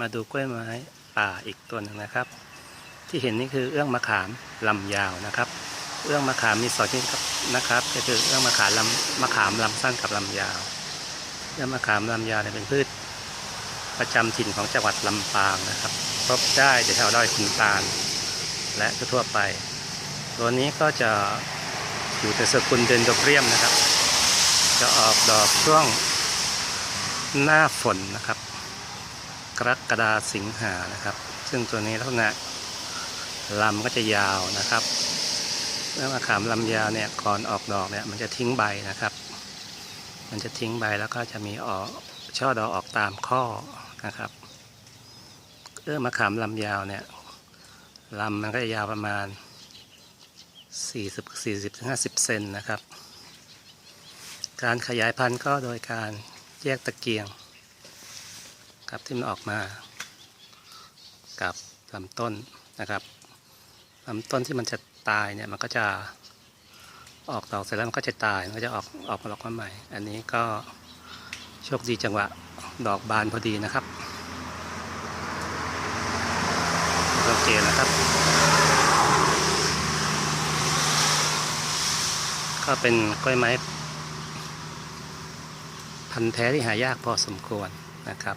มาดูกล้วยไม้ป่าอีกตัวหนึ่งนะครับ ที่เห็นนี่คือเอื้องมะขามลำยาวนะครับ เอื้องมะขามมีสองชนิดนะครับ ก็คือเอื้องมะขามลำมะขามลำสั้นกับลำยาว เอื้องมะขามลำยาวเนี่ยเป็นพืช ประจำถิ่นของจังหวัดลำปางนะครับพบได้แถวดอยขุนตาล และทั่วไป ตัวนี้ก็จะอยู่ในสกุลเดนโดเรียมนะครับ จะออกดอกช่วงหน้าฝนนะครับ กรกฎาสิงหานะครับ ซึ่งตัวนี้ลักษณะลำก็จะยาวนะครับเมื่อมะขามลำยาวเนี่ยก่อนออกดอกเนี่ยมันจะทิ้งใบนะครับ มันจะทิ้งใบแล้วก็จะมีออกช่อดอกออกตามข้อนะครับเอื้อมะขามลำยาวเนี่ยลำมันก็จะยาวประมาณ 40 40ถึง50เซนนะครับ การขยายพันธุ์ก็โดยการแยกตะเกียง ครับที่มันออกมา กับลำต้นนะครับลำต้นที่มันจะตายเนี่ยมันก็จะออกดอกเสร็จแล้วมันก็จะตายมันก็จะออกออกมาดอกมาใหม่ อันนี้ก็โชคดีจังหวะดอกบานพอดีนะครับโอเคนะครับ ก็เป็นกล้วยไม้ พันธุ์แท้ที่หายากพอสมควรนะครับ